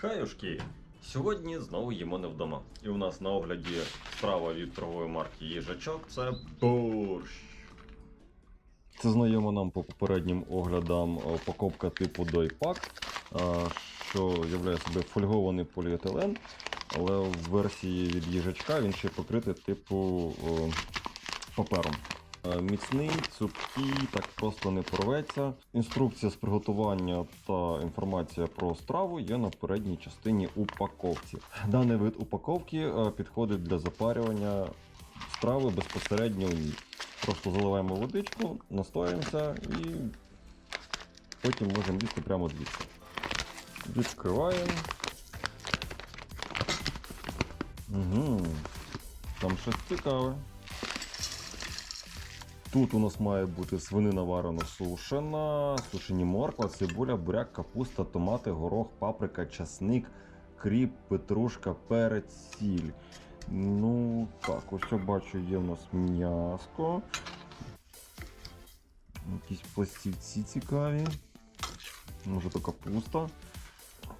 Хаюшки! Сьогодні знову їмо не вдома. І у нас на огляді страва від торгової марки їжачок це борщ. Це знайомо нам по попереднім оглядам е, упаковка типу Дойпак, е, що являє собою фольгований поліетилен, але в версії від їжачка він ще покритий типу е, папером. Е, Міцний, цупкий, так просто не порветься. Інструкція з приготування та інформація про страву є на передній частині упаковці. Даний вид упаковки е, підходить для запарювання страви безпосередньо в ній. Просто заливаємо водичку, настоїмося і потім можемо їсти прямо звідси. Відкриваємо. Угу. Там щось цікаве. Тут у нас має бути свинина варено сушена, сушені морква, цибуля, буряк, капуста, томати, горох, паприка, часник, кріп, петрушка, перець, сіль. Ну, так, ось я бачу, є в нас м'яско. Якісь пластівці цікаві. Може то капуста.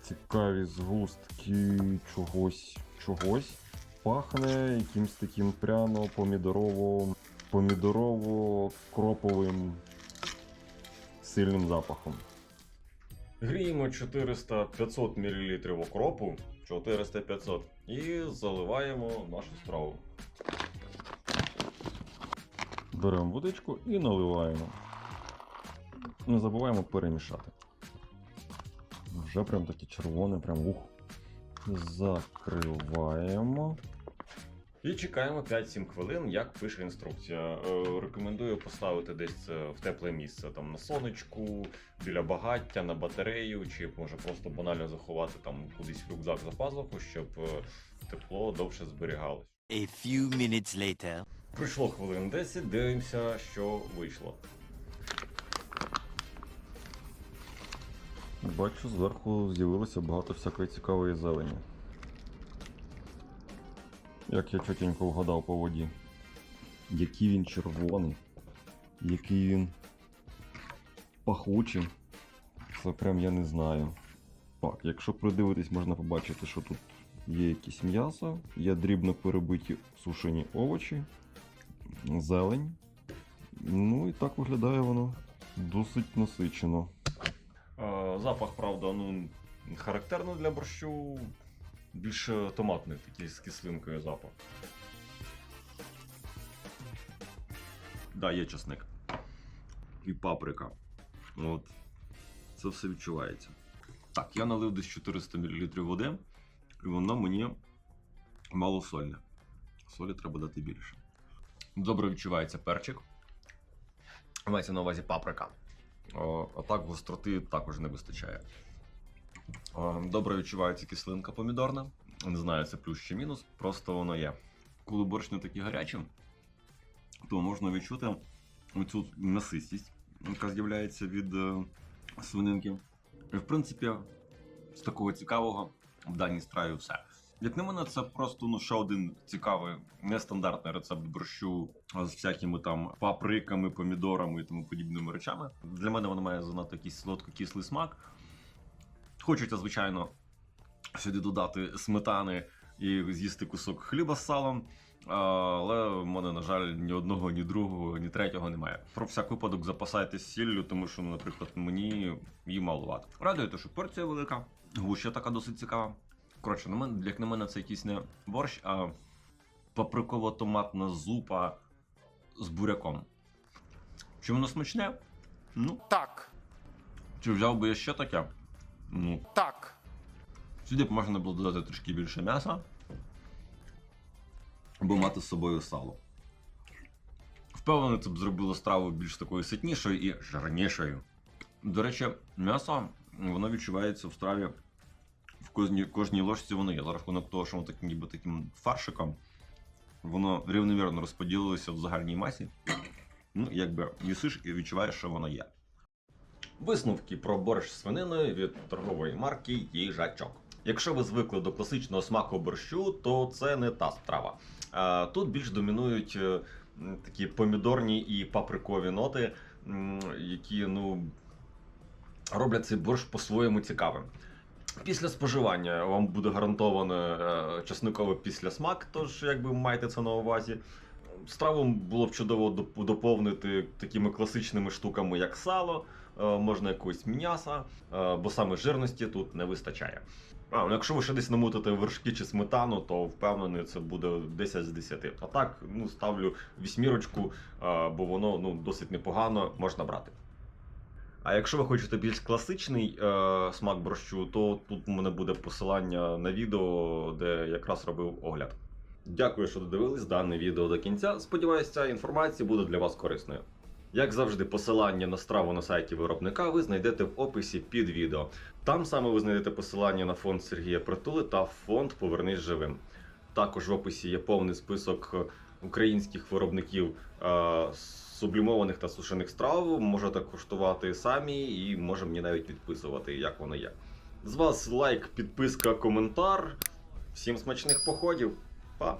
Цікаві згустки чогось. чогось. Пахне якимсь таким пряно помідорово помідорово-кроповим сильним запахом. Гріємо 400-500 мл окропу, 400-500, і заливаємо нашу страву. Беремо водичку і наливаємо. Не забуваємо перемішати. Вже прям таке червоне, прям ух. Закриваємо. І чекаємо 5-7 хвилин, як пише інструкція. Е, Рекомендую поставити десь е, в тепле місце, там на сонечку, біля багаття, на батарею, чи може просто банально заховати там кудись в рюкзак за пазуху, щоб е, тепло довше зберігалось. A few minutes later. Пройшло хвилин 10, дивимося, що вийшло. Бачу, зверху з'явилося багато всякої цікавої зелені. Як я чотенько вгадав по воді. Який він червоний, який він пахучий. Це прям я не знаю. Так, якщо придивитись, можна побачити, що тут є якесь м'ясо, є дрібно перебиті сушені овочі, зелень. Ну і так виглядає воно досить насичено. Е, Запах, правда, ну характерний для борщу. Більше томатний, такий з кислинкою запах. Да, є часник. І паприка. От. Це все відчувається. Так, я налив десь 400 мл води, і воно мені мало сольне. Солі треба дати більше. Добре відчувається перчик. Мається на увазі паприка. О, а так гостроти також не вистачає. О, Добре відчувається кислинка помідорна. Не знаю, це плюс чи мінус, просто воно є. Коли борщ не такий гарячий, то можна відчути оцю насистість, яка з'являється від е, свининки. І в принципі, з такого цікавого в даній страві все. Як на мене, це просто ну, ще один цікавий нестандартний рецепт борщу з всякими там паприками, помідорами і тому подібними речами. Для мене воно має занадто якийсь солодко-кислий смак. Хочеться, звичайно, сюди додати сметани і з'їсти кусок хліба з салом. Але в мене, на жаль, ні одного, ні другого, ні третього немає. Про всяк випадок запасайтесь сіллю, тому що, ну, наприклад, мені її маловато. Радує, те, що порція велика, гуща така досить цікава. Коротше, на мене, як на мене, це якийсь не борщ, а паприково-томатна зупа з буряком. Чи воно смачне? Ну, Так, чи взяв би я ще таке? Ну, так. Сюди б можна було додати трішки більше м'яса, або мати з собою сало. Впевнений, це б зробило страву більш такою ситнішою і жирнішою. До речі, м'ясо воно відчувається в страві в кожній, кожній ложці воно є. За рахунок того, що воно таким, ніби таким фаршиком, воно рівномірно розподілилося в загальній масі. Ну, якби їсиш і відчуваєш, що воно є. Висновки про борщ з свининою від торгової марки їжачок. Якщо ви звикли до класичного смаку борщу, то це не та страва. Тут більш домінують е, такі помідорні і паприкові ноти, які ну, роблять цей борщ по-своєму цікавим. Після споживання вам буде гарантовано е, часниковий післясмак, тож якби маєте це на увазі. Страву було б чудово доп- доповнити такими класичними штуками, як сало, можна якогось м'яса, е, бо саме жирності тут не вистачає. А, ну якщо ви ще десь намутите вершки чи сметану, то впевнений, це буде 10 з 10. А так, ну ставлю вісьмірочку, е, бо воно ну, досить непогано можна брати. А якщо ви хочете більш класичний е, смак борщу, то тут у мене буде посилання на відео, де якраз робив огляд. Дякую, що додивились дане відео до кінця. Сподіваюся, ця інформація буде для вас корисною. Як завжди, посилання на страву на сайті виробника ви знайдете в описі під відео. Там саме ви знайдете посилання на фонд Сергія Притули та фонд Повернись живим. Також в описі є повний список е, українських виробників е, сублімованих та сушених страв. Можете куштувати самі і може мені навіть підписувати, як воно є. З вас лайк, підписка, коментар. Всім смачних походів. Па!